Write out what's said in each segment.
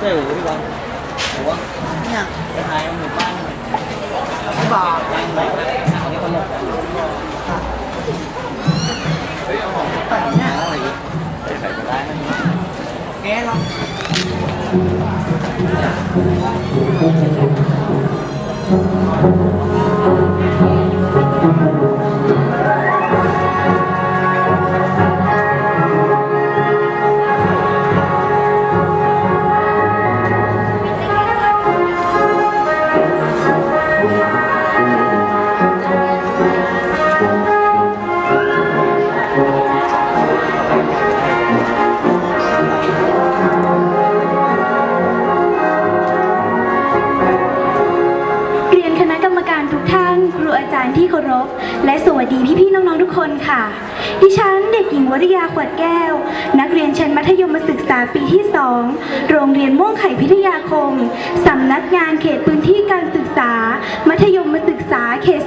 เจอพี่บอลผมว่าเนี่ยไปถ่ายห เก็ได้นะแกเราเรียนคณะกรรมการทุกท่าน ครูอาจารย์ที่เคารพ และสวัสดีพี่ๆน้องๆทุกคนค่ะ ดิฉันเด็กหญิงวริยาขวดแก้ว นักเรียนชั้นมัธยมศึกษาปีที่2โรงเรียนม่วงไข่พิทยาคม สำนักงานเขตพื้นที่การศึกษา มัธยมศึกษาเขต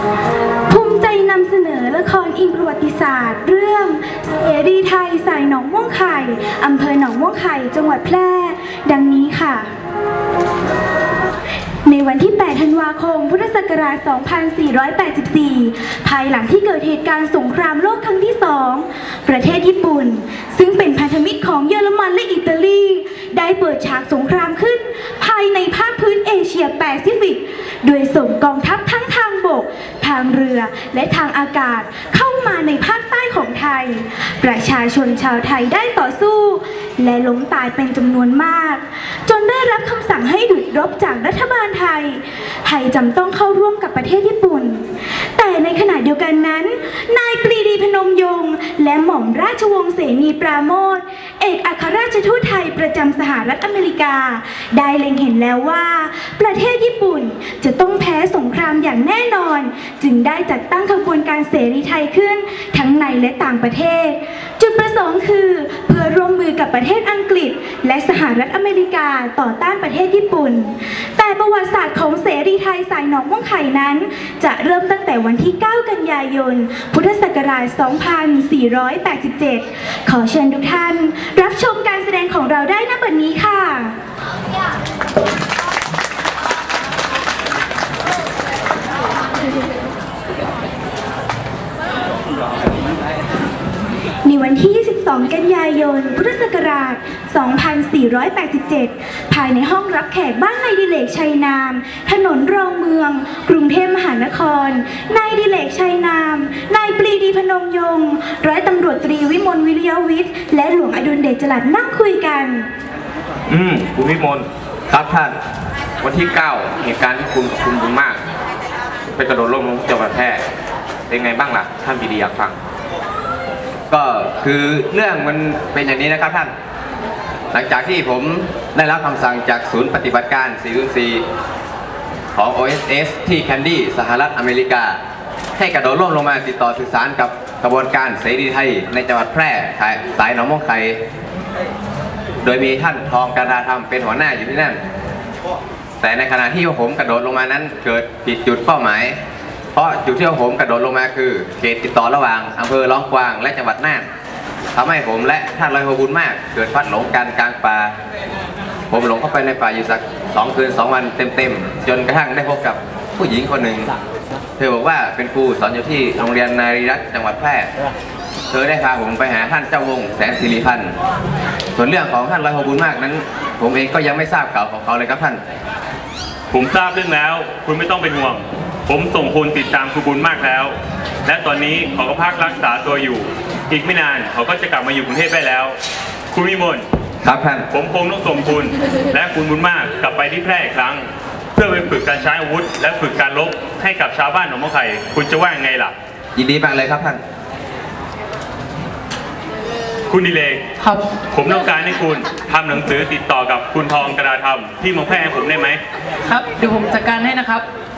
37 ภูมิใจนำเสนอละครอิงประวัติศาสตร์ เรื่องเสรีไทยสายหนองม่วงไข่อำเภอหนองม่วงไข่จังหวัดแพร่ ดังนี้ค่ะ ในวันที่ 8 ธันวาคม พุทธศักราช 2484 ภายหลังที่เกิดเหตุการณ์สงครามโลกครั้งที่2ประเทศญี่ปุ่น ซึ่งเป็นพันธมิตรของเยอรมันและอิตาลี ได้เปิดฉากสงครามขึ้น ภายในภาคพื้นเอเชียแปซิฟิก โดยส่งกองทัพทั้งทางบก ทางเรือและทางอากาศเข้ามาในภาคใต้ของไทย ประชาชนชาวไทยได้ต่อสู้ และล้มตายเป็นจำนวนมาก จนได้รับคำสั่งให้หยุดรบจากรัฐบาลไทย ไทยจำต้องเข้าร่วมกับประเทศญี่ปุ่น แต่ในขณะเดียวกันนั้นายปรีดีพนมยงค์ และหม่อมราชวงศ์เสนีปราโมทเอกอัครราชทูตไทยประจำสหรัฐอเมริกา ได้เล็งเห็นแล้วว่า ประเทศญี่ปุ่นจะต้องแพ้สงครามอย่างแน่นอน จึงได้จัดตั้งขบวนการเสรีไทยขึ้น ทั้งในและต่างประเทศ จุดประสงค์คือ พื่อร่วมมือกับประเทศอังกฤษ และสหรัฐอเมริกาต่อต้านประเทศญี่ปุ่น แต่ประวัติศาสตร์ของเสรีไทยสายหนองม่วงไข่นั้น จะเริ่มตั้งแต่วันที่ 9 กันยายน พุทธศักราช 2487 ขอเชิญทุกท่าน รับชมการแสดงของเราได้ณบัดนี้ค่ะ 2 กันยายน พุทธศักราช 2487 ภายในห้องรับแขกบ้านนายดิเลกชัยนาม ถนนรองเมือง กรุงเทพมหานคร นายดิเลกชัยนาม นายปรีดีพนมยงค์ร้อยตำรวจตรีวิมลวิริยวิทย์ และหลวงอดุลเดชจลัดนั่งคุยกัน อืมคุณวิมลครับท่าน วันที่ 9 เหตุการณ์ที่คุณกับคุณบุญมาก ไปกระโดดร่มลงจังหวัดแพร่เป็นไงบ้างล่ะ ท่านปรีดีอยากฟัง ก็คือเรื่องมันเป็นอย่างนี้นะครับท่าน หลังจากที่ผมได้รับคำสั่งจากศูนย์ปฏิบัติการ 404 ของ OSS ที่แคนดี้สหรัฐอเมริกา ให้กระโดดร่มลงมาติดต่อสื่อสารกับกระบวนการเสรีไทย ในจังหวัดแพร่สายหนองม่วงไข่โดยมีท่านทองการดาธรรมเป็นหัวหน้าอยู่ที่นั่น แต่ในขณะที่ผมกระโดดลงมานั้นเกิดผิดจุดเป้าหมาย ราะจุดที่ผมกระโดดลงมาคือเขตติดต่อระหว่างอำเภอร้องกวางและจังหวัดน่านทำให้ผมและท่านลอยโฮบุญมาก เกิดพลัดหลงกันกลางป่า ผมหลงเข้าไปในป่าอยู่สักสองคืนสองวันเต็มๆ จนกระทั่งได้พบกับผู้หญิงคนหนึ่ง เธอบอกว่าเป็นครูสอนอยู่ที่โรงเรียนนารีรัตน์จังหวัดแพร่ เธอได้พาผมไปหาท่านเจ้าวงศ์แสนสิริพันธ์ ส่วนเรื่องของท่านร้อยโฮบุญมากนั้น ผมเองก็ยังไม่ทราบข่าวของเขาเลยครับท่าน ผมทราบเรื่องแล้ว คุณไม่ต้องเป็นห่วง ผมส่งคนติดตามคุณบุญมากแล้ว และตอนนี้เขาก็พักรักษาตัวอยู่ อีกไม่นานเขาก็จะกลับมาอยู่กรุงเทพได้แล้ว คุณวิมลครับท่านผมคงต้องส่งคุณ และคุณบุญมากกลับไปที่แพร่อีกครั้ง เพื่อไปฝึกการใช้อาวุธ และฝึกการลบให้กับชาวบ้านหนองมะไข่คุณจะว่ายังไงล่ะ ยินดีมากเลยครับท่าน คุณดิเลกครับ ผมต้องการให้คุณทำหนังสือติดต่อกับคุณทองกระดาธรรมที่เมืองแพร่ให้ผมได้ไหมครับ เดี๋ยวผมจัดการให้นะครับข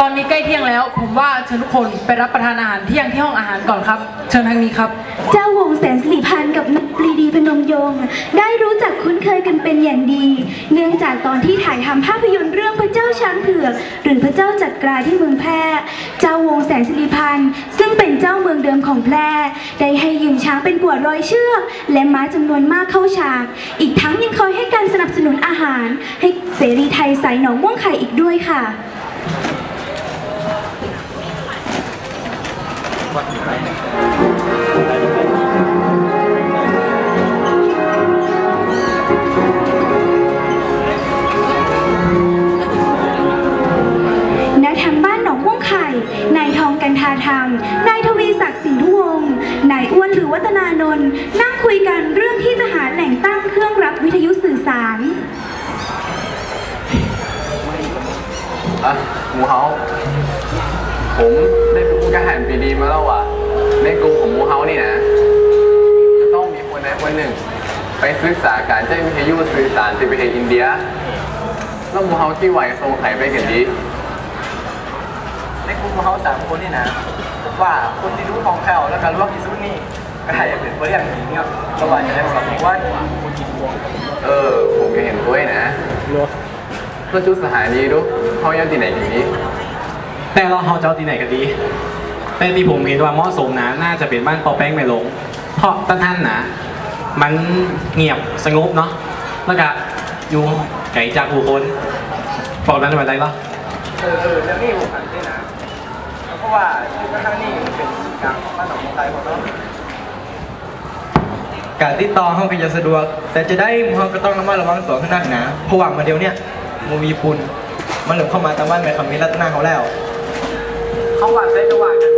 ตอนนี้ใกล้เที่ยงแล้ว ผมว่าเชิญทุกคนไปรับประทานอาหารเที่ยงที่ห้องอาหารก่อนครับ เชิญทางนี้ครับ เจ้าวงแสนสิริพันธ์กับนกปรีดีพนมยงค์ได้รู้จักคุ้นเคยกันเป็นอย่างดี เนื่องจากตอนที่ถ่ายทำภาพยนตร์เรื่องพระเจ้าช้างเผือก หรือพระเจ้าจักราที่เมืองแพร่ เจ้าวงแสนสิริพันธ์ซึ่งเป็นเจ้าเมืองเดิมของแพร่ได้ให้ยืมช้างเป็นกว่าร้อยเชือก และม้าจำนวนมากเข้าฉาก อีกทั้งยังคอยให้การสนับสนุนอาหาร ให้เสรีไทยสายหนองม่วงไข่อีกด้วยค่ะ ณทางบ้านหนองม่วงไข่ นายทองกันทาธรรม นายทวีศักดิ์สินทุวงศ์นายอ้วนหรือวัฒนานนท์นั่งคุยกันเรื่องที่จะหาแหล่งตั้งเครื่องรับวิทยุสื่อสาร อะหมูเฮาผมได้ดูกระหันปีดีมาแล้วว่ะ ในกลุ่มของหมูเฮานี่นะ จะต้องมีคนใดคนหนึ่ง ไปศึกษาการใช้วิทยุสื่อสารที่ประเทศอินเดีย แล้วหมูเฮาที่ไหวส่งไข่ไปกันดี ในกลุ่มของเขาสามคนนี่นะผมว่าคนที่รู้ของแคล่วแล้วก็รู้ที่สุดนี่ก็ให้เป็นตัวอย่างหญิงอะระหว่างจะได้สอนว่าเออ ผมก็เห็นด้วยนะเพื่อชุดสถานีดูเขายังที่ไหนอย่างนี้ แต่เราเขาจะเอาที่ไหนกันดี แต่ที่ผมเห็นว่าเหมาะสมนะน่าจะเป็นบ้านปอแป้งไม่ลง เพราะท่านท่านนะมันเงียบสงบเนาะแล้วก็อยู่ไกลจากผู้คนบอกนั้นเป็นไรเหรอเออเออแล้วนี่ผมอ่านด้วยนะเพราะว่ายุคข้างนี่เป็นกลางของบ้านหนองไทยของเราการติดต่อเขาก็จะสะดวก แต่จะได้เราก็ต้องระมัดระวังตัวขึ้นนักหนาเพราะว่ามาเดียวเนี่ยมูมีปุ่นมันหลบเข้ามาตามบ้านแม่คำมีรัตนาเขาแล้ว เขาว่าได้ก็ว่ากันกับปะเขาก็ไปเตรียมตัวกับบ้านคือลูกๆเอ้ยหมูเฮาคือว่าจะยี่น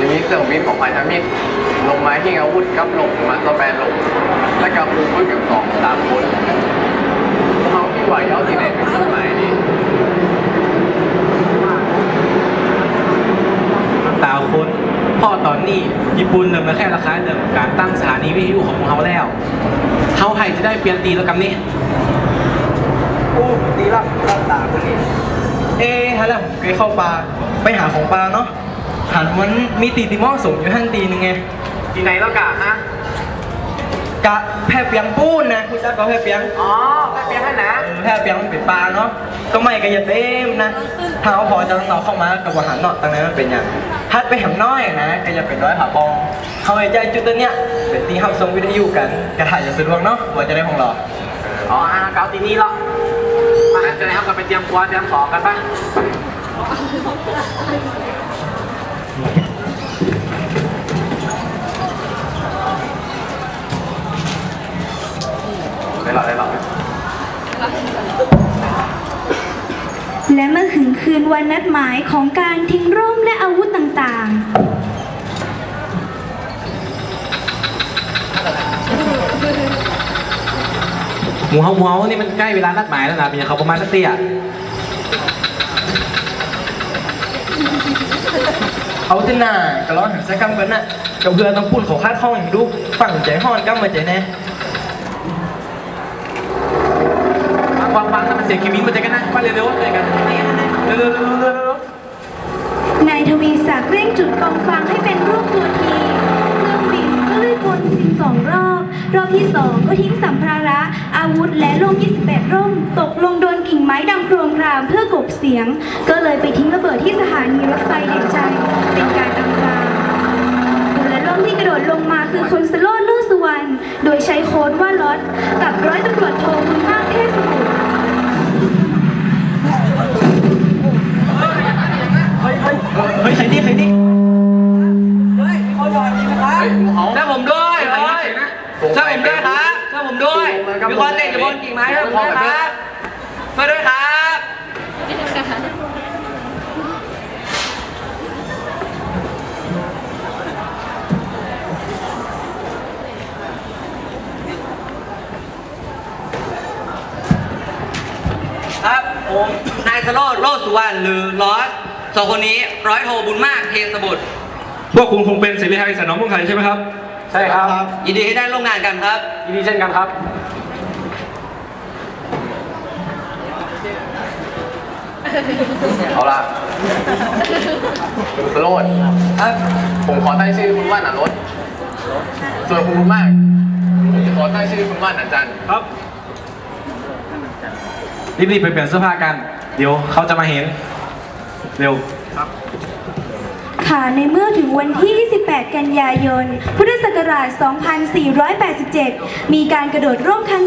ยังมีเครื่องบินของพันธมิตรลงมาที่อาวุธกับลงมาสแปนลง และกับคูคุยกับสองสามคนหมูเฮาที่ว่าเย้าที่ไหนเป็นเครื่องหมายนี่ตาคนเพ่อตอนนี้ญี่ปุ่นเริ่มมาแค่ราคาเรื่องการตั้งสถานีวิทยุของเขาแล้วเขาไทยจะได้เปลี่ยนตีแล้วกันนี่อู้ตีละรักษาคนนี้เอ๊ะฮะแล้วผมเคยเข้าป่าไปหาของป่าเนาะ หันมันมีตีติเหมอสมอยู่ห้างตีหนึงไงที่ไหนแล้วกะฮะกะแพร่เปียงปูนนะคุณจักก็แพร่เปียงอ๋อแค่เพียงแค่นะเออแพร่เปียงมันเป็นปลาเนาะก็ไม่ก็อย่าเต็มนะถ้าเอาพอจะเราเข้ามากับอาหารเนาะตั้งนั้นมันเป็นอย่างฮัดไปแหมน้อยนะก็จะเป็นร้อยผาปองเขาไอ้ใจจุดตัวเนี้ยเป็นตีห้ามทรงวิทยุกันกระถ่ายจะสะดวกเนาะว่าจะได้ของเราอ๋ออะเกาตีนี้เหรอมาจะได้ครับกันไปเตรียมตัวเตรียมของกันป่ะไนวันนัดหมายของการทิ้งร่มและอาวุธต่างๆหมูเฮาหมูเฮานี่มันใกล้เวลานัดหมายแล้วนะเป็นอย่างเขาประมาณสักเตี้ยเอาเถอะน่ะก็ร้องหันสักคำกันน่ะกับเพื่อนต้องพูดขอคาดข้องอย่างดูฝั่งใจห้อนก้ามาใจแน่ฟังฟังๆนะมันเสียงคีวินมาเจอกันนะมาเร็วๆเจอกัน เร็วเร็วๆเร็วนายทวีศักดิ์เร่งจุดกองฟางให้เป็นรูปตัวทีเครื่องบินก็เลยวนถึงสองรอบ รอบที่สองก็ทิ้งสัมภาระ อาวุธและร่ม28 ร่ม ตกลงโดนกิ่งไม้ดังโครมครามเพื่อกบเสียง ก็เลยไปทิ้งระเบิดที่สถานีรถไฟเด่นใจเป็นการอำลาและร่มที่กระโดดลงมาคือคนสโลดโลสุวรรณโดยใช้โค้ดว่าล็อตกับร้อยตำรวจโทบุญ ยนี่เฮ้ยเขานหลอกดีไงนะครับช่วยผมด้วยเฮ้ยช่วยผมด้วยครับช่วยผมด้วย มีคนเตะอยู่บนกิ่งไม้ช่วยผมด้วยครับช่ด้วยครับครับผมนายสโลดโลสุวรรณหรือลอส สองคนนี้ร้อยโทบุญมากเทสบุตร พวกคุณคงเป็นเสรีไทยสนองพงไทยใช่ไหมครับ ใช่ครับ ยินดีที่ได้ร่วมงานกันครับ ยินดีเช่นกันครับ เอาล่ะคุณสโรดผมขอตั้งชื่อคุณว่าหนารถ ส่วนคุณบุญมาก ผมจะขอตั้งชื่อคุณว่าหนาจันทร์ครับ รีบๆไปเปลี่ยนเสื้อผ้ากัน เดี๋ยวเขาจะมาเห็น เร็ว ค่ะ ในเมื่อถึงวันที่ 28 กันยายน พุทธศักราช 2487 มีการกระโดดร่มครั้ง